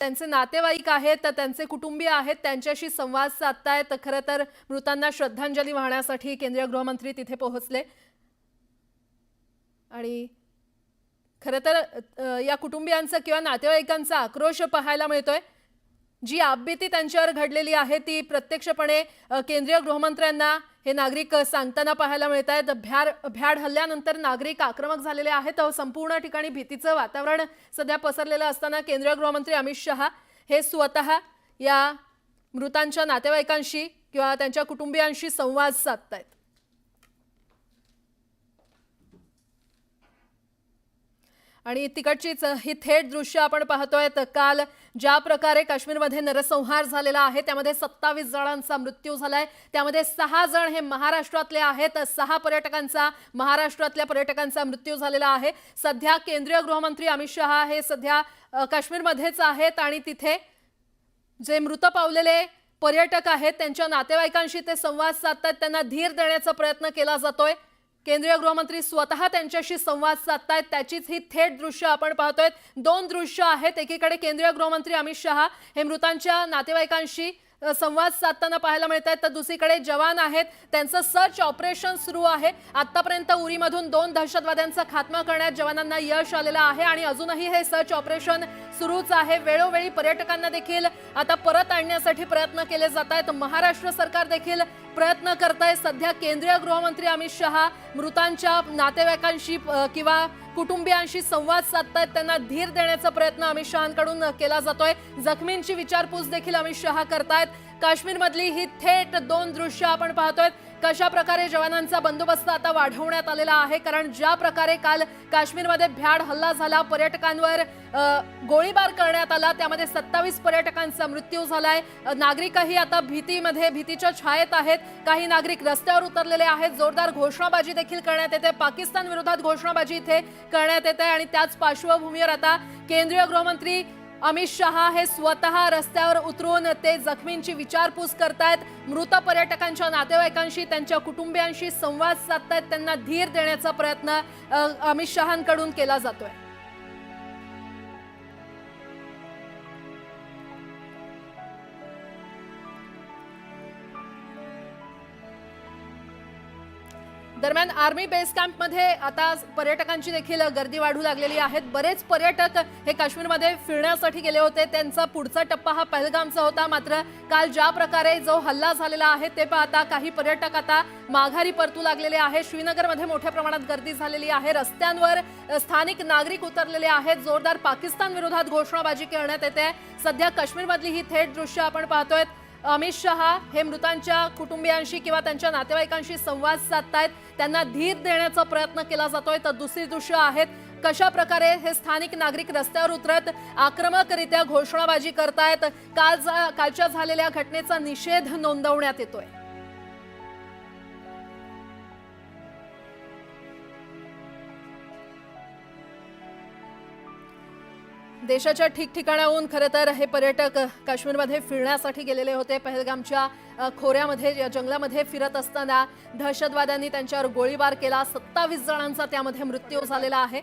त्यांचे नातेवाईक आहेत तर त्यांचे कुटुंबीय आहेत त्यांच्याशी संवाद साधतायत. खरं तर मृतांना श्रद्धांजली वाहण्यासाठी केंद्रीय गृहमंत्री तिथे पोहोचले. आणि खरं तर या कुटुंबियांचा किंवा नातेवाईकांचा आक्रोश पाहायला मिळतोय. जी आपबीती त्यांच्यावर घडलेली आहे ती प्रत्यक्षपणे केंद्रीय गृहमंत्र्यांना हे नागरिक सांगताना पाहायला मिळत आहेत भ्याड भ्याड हल्ल्यानंतर नागरिक आक्रमक झालेले आहेत. संपूर्ण ठिकाणी भीतीचं वातावरण सध्या पसरलेलं असताना केंद्रीय गृहमंत्री अमित शहा हे स्वतः या मृतांच्या नातेवाईकांशी किंवा त्यांच्या कुटुंबियांशी संवाद साधतायत. आणि तिकडचीच ही थेट दृश्य आपण पाहतोय तर काल ज्या प्रकारे काश्मीरमध्ये नरसंहार झालेला आहे त्यामध्ये सत्तावीस जणांचा मृत्यू झालाय. त्यामध्ये सहा जण हे महाराष्ट्रातले आहेत. सहा पर्यटकांचा महाराष्ट्रातल्या पर्यटकांचा मृत्यू झालेला आहे. सध्या केंद्रीय गृहमंत्री अमित शहा हे सध्या काश्मीरमध्येच आहेत आणि तिथे जे मृत पावलेले पर्यटक आहेत त्यांच्या नातेवाईकांशी ते संवाद साधतात त्यांना धीर देण्याचा प्रयत्न केला जातोय. केंद्रीय गृहमंत्री स्वतः त्यांच्याशी संवाद साधतायत. त्याचीच ही थेट दृश्य आपण पाहतोय दोन दृश्य आहेत. एकीकडे केंद्रीय गृहमंत्री अमित शहा हे मृतांच्या नातेवाईकांशी संवाद साधताना पाहायला मिळत आहेत तर दुसरीकडे जवान आहेत. त्यांचं सर्च ऑपरेशन सुरू आहे. आतापर्यंत उरीमधून दोन दहशतवाद्यांचा खात्मा करण्यात जवानांना यश आलेलं आहे आणि अजूनही हे सर्च ऑपरेशन सुरूच आहे. वेळोवेळी पर्यटकांना देखील आता परत आणण्यासाठी प्रयत्न केले जात आहेत महाराष्ट्र सरकार देखील प्रयत्न करताय. सध्या केंद्रीय गृहमंत्री अमित शहा मृतांच्या नातेवाईकांशी किंवा कुटुंबियांशी संवाद साधतायत. त्यांना धीर देण्याचा प्रयत्न अमित शहाकडून केला जातोय. जखमींची विचारपूस देखील अमित शहा करतायत. काश्मीरमधली ही थेट दोन दृश्य आपण पाहतोय. कशा प्रकारे जवानांचा बंदोबस्त आता वाढवण्यात आलेला आहे? कारण ज्या प्रकारे काल काश्मीरमध्ये भ्याड हल्ला झाला पर्यटकांवर गोळीबार करण्यात आला त्यामध्ये सत्तावीस पर्यटकांचा मृत्यू झालाय. नागरिकही आता भीतीमध्ये भीतीच्या छायेत आहेत. काही नागरिक रस्त्यावर उतरलेले आहेत. जोरदार घोषणाबाजी देखील करण्यात येते. पाकिस्तान विरोधात घोषणाबाजी इथे करण्यात येते आणि त्याच पार्श्वभूमीवर आता केंद्रीय गृहमंत्री अमित शहा हे स्वतः रस्त्यावर उतरून ते जखमींची विचारपूस करतायत. मृत पर्यटकांच्या नातेवाईकांशी त्यांच्या कुटुंबियांशी संवाद साधतायत त्यांना धीर देण्याचा प्रयत्न अमित शहांकडून केला जातोय. दरम्यान आर्मी बेस कॅम्पमध्ये आता पर्यटकांची देखील गर्दी वाढू लागलेली आहे बरेच पर्यटक हे काश्मीरमध्ये फिरण्यासाठी गेले होते. त्यांचा पुढचा टप्पा हा पहलगामचा होता. मात्र काल ज्या प्रकारे जो हल्ला झालेला आहे ते पाहता काही पर्यटक आता माघारी परतू लागलेले आहे श्रीनगरमध्ये मोठ्या प्रमाणात गर्दी झालेली आहे. रस्त्यांवर स्थानिक नागरिक उतरलेले आहेत. जोरदार पाकिस्तान विरोधात घोषणाबाजी करण्यात येते. सध्या काश्मीरमधली ही थेट दृश्य आपण पाहतोय. अमित शहा हे मृतांच्या कुटुंबियांशी किंवा त्यांच्या नातेवाईकांशी संवाद साधतायत. त्यांना धीर देण्याचा प्रयत्न केला जातोय. तर दुसरी दृश्य आहेत. कशा प्रकारे हे स्थानिक नागरिक रस्त्यावर उतरत आक्रमकरित्या घोषणाबाजी करतायत. काल जा- कालच्या झालेल्या घटनेचा निषेध नोंदवण्यात येतोय. देशाच्या ठिकठिकाणाहून खरं तर हे पर्यटक काश्मीरमध्ये फिरण्यासाठी गेलेले होते. पहलगामच्या खोऱ्यामध्ये जंगलामध्ये फिरत असताना दहशतवाद्यांनी त्यांच्यावर गोळीबार केला. सत्तावीस जणांचा त्यामध्ये मृत्यू झालेला आहे.